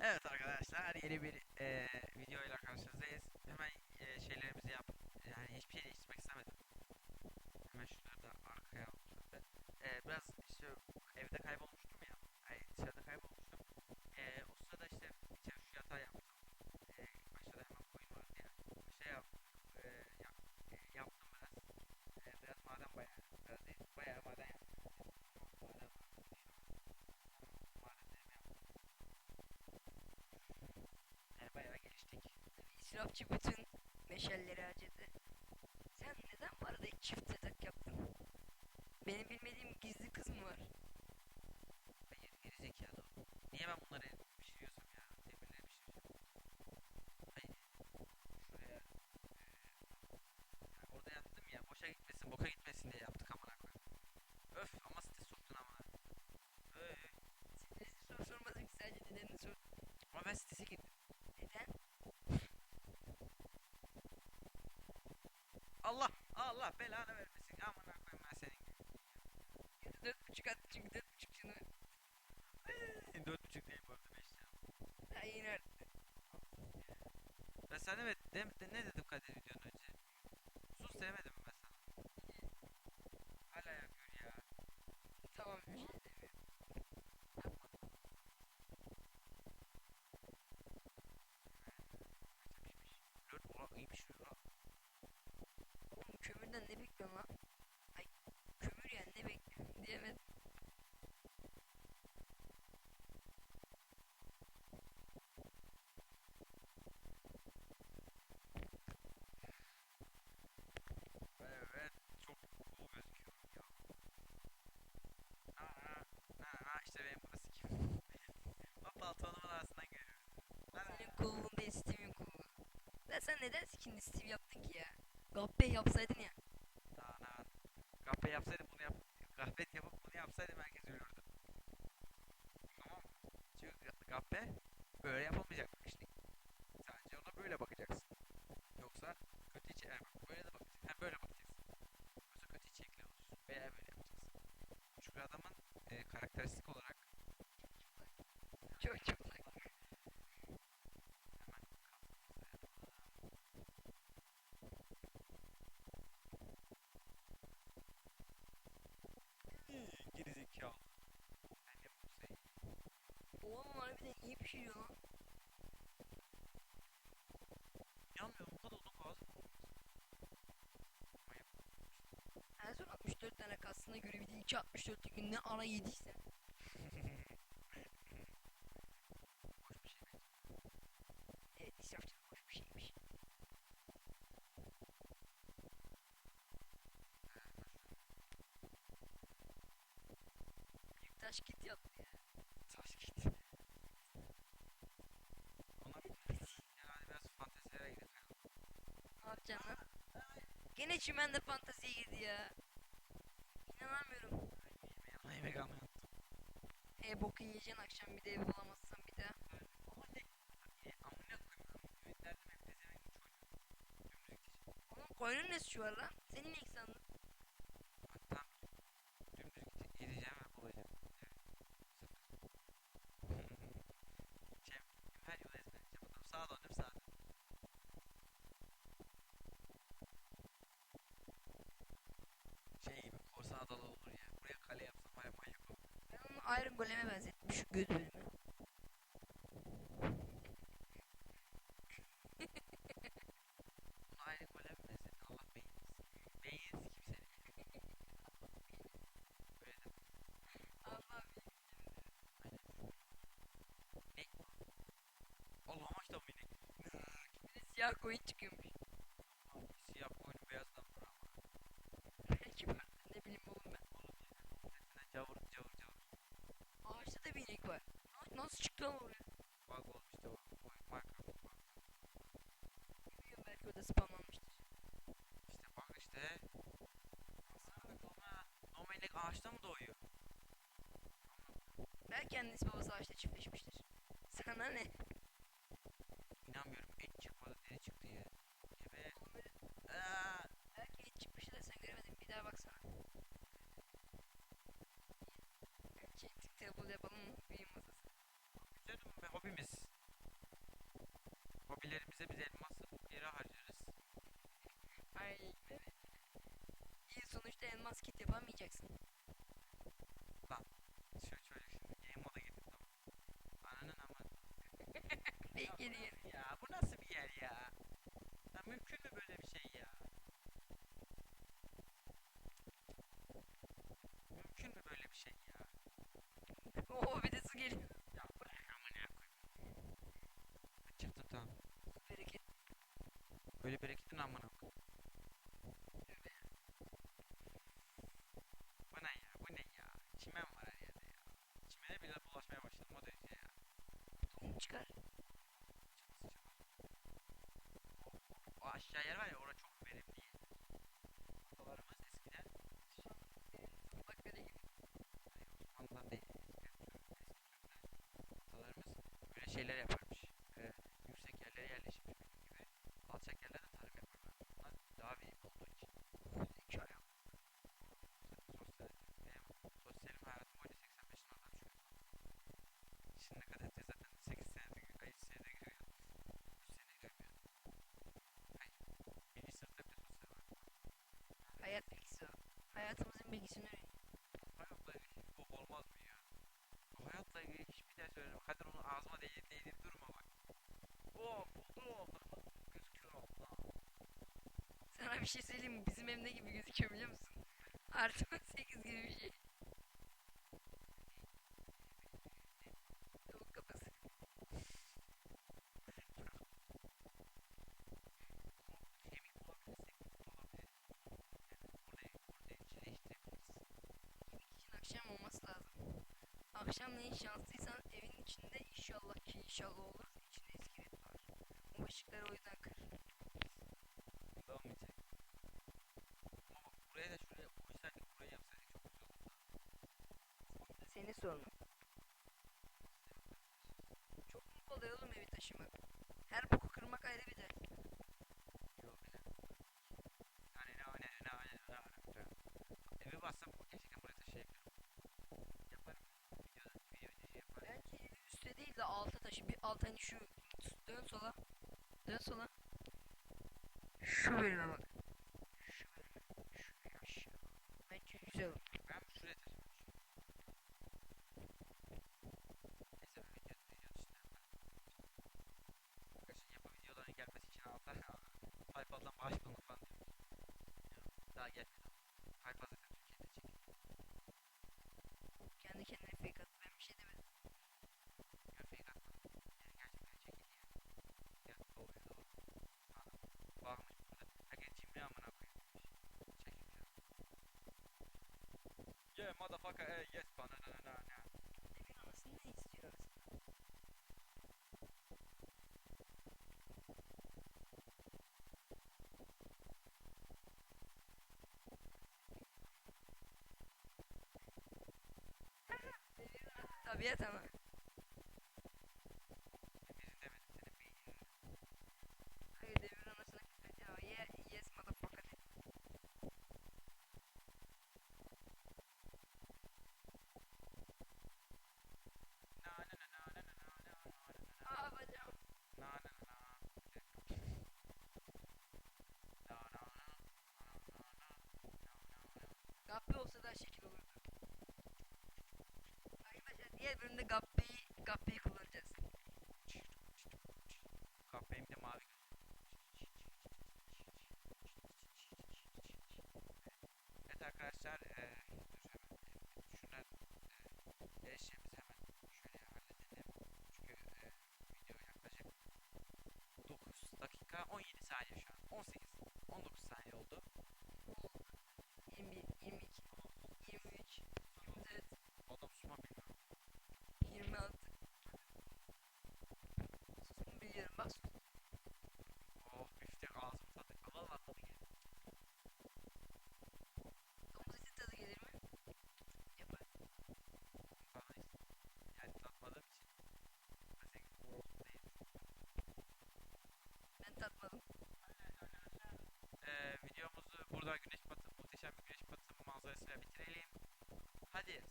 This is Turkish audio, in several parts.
Evet arkadaşlar yeni bir eee videoyla karşınızdayız. Hemen eee, şeylerimizi yap. Yani hiçbir şey değiştirmek istemedim. Hemen şunları da arkaya. Eee, biraz işte evde kaybolmuştum İsrafçı bütün meşalleri harcadı. Sen neden bu arada çift yatak yaptın? Benim bilmediğim gizli kız mı var? Allah! Allah belanı vermesin. Amına koyayım ben senin gibi. Yüzde dört buçuk attı çünkü dört buçuk şunu. Dört buçuk değil bu arada beş ya. Daha yeni arttı. Ben sana evet de, de- ne dedim Kadir videonun önce? Sus demedim ne bekliyorsun lan? Ay kömür yani ne bekliyorsun diyemedim. Evet çok cool gözüküyor ya. Aa, aa işte benim burası kim? o paltonumun arasından görüyorum. Senin kulluğun değil Steve'in. Lan sen neden skinli Steve yaptın ki ya? Gabbe yapsaydın ya. Kahve yapsaydım bunu yap. Kahve yapıp bunu yapsaydım herkes ölürdü. Tamam mı? Çünkü kahve böyle yapılmayacak bir işlik. Sadece ona böyle bakacaksın. Yoksa kötü içe yani böyle de bakacaksın. Ha böyle bakacaksın. Yoksa kötü içerikli olur. Veya böyle yapacaksın. Çünkü adamın e, karakteristik olarak Çok çok harbiden iyi pişiriyor lan. Yanmıyorum bu kadar. Ama yap. En son 64 tane kastına göre bir de 2 64 gün ne ara yediyse. Hoş bir şey benziyor. Evet israfçı hoş bir şeymiş. Taş git yaptı ya. Taş gitti. Gene çimen de fanteziye girdi ya. İnanamıyorum. Yanıma yemek unuttum. E boku yiyeceksin akşam bir de ev bulamazsan bir ne? E. Oğlum koyunun ne suçu var lan? Senin ilk sandın. Iron Golem'e benzettim şu göz bölümü. Bunu aynı golem benzetin. Allah beyniniz. Beyniniz kimsenin. Böyle de. Allah Aynen. Ne? Allah maçta minik. bir siyah koyun çıkıyormuş. Siyah koyun beyazdan var ama. Belki var. Ne bileyim oğlum ben. Sesinden cavur cavur cavur. Var. Na- Nasıl çıktı lan oraya? Bug olmuş işte o. Minecraft bug. Bilmiyorum belki o da spamlanmıştır. İşte bak işte. Nasıl olma. Normal inek ağaçta mı doğuyor? Belki annesi babası ağaçta çiftleşmiştir. Sana ne? İnanmıyorum. Et çıkmadı. Deri çıktı ya. yolda yapalım hobimiz. Canım ve hobimiz. Hobilerimize biz elmas yere harcarız. Ay evet. İyi sonuçta elmas kit yapamayacaksın. Lan şöyle şöyle şimdi game moda gidip tamam. Ananın ama. Bekle ya, ya bu nasıl bir yer ya? Ya mümkün mü böyle bir şey ya? Oo bir de su geliyor. Ya bırak amına koyayım. Çıktı tamam. Bereket. Böyle bereketin amına koyayım. Bu ne ya? Bu ne ya? Çimen var her yerde ya. Çimene bile bulaşmaya başladım o derece ya. Tohum çıkar. O aşağı yer var ya orası Öğren. Hayatla ilgili bok olmaz mı ya? Hayatla ilgili hiçbir ders öğrenemem. Kadir onu ağzıma değdir, değdir durma bak. Oo buldum. Gözüküyor Allah. Sana bir şey söyleyeyim mi? Bizim ev ne gibi gözüküyor biliyor musun? Artı 18 gibi bir şey. Akşamleyin şanslıysan evin içinde inşallah ki inşallah olur. İçinde iskelet var. O ışıkları o yüzden kır. Burada olmayacak. Ama buraya da şuraya koysaydık buraya yapsaydık çok güzel olurdu. Senin sorunun. Çok mu kolay oğlum evi taşımak? Her boku kırmak ayrı bir dert. Yok bile. Hani ne ne ne ne ne ne Evi bassam bu gerçekten buraya taşıyabilirim. Yaparım. Video, video öncesi yaparım. Bence evi de alta taşı. Bir alt hani şu dön sola. Dön sola. Şu bölüme bak. Şu bölüme. Şuraya aşağı. Bence güzel olur. Ben şuraya taşımak istiyorum. Neyse bu video. Arkadaşlar yapı videoların gelmesi için altta Paypal'dan bağış bulun falan diyoruz. Ya, Daha gelmedi. Paypal zaten Türkiye'de çekildi. Kendi kendine fake attı. motherfucker, ey, yes, banana, na, na. Digga, was sind die Stürze? Обед, а? Gabbe olsa daha şekil olurdu. Arkadaşlar diğer bölümde Gabbe'yi Gabbe'yi kullanacağız.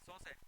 收塞。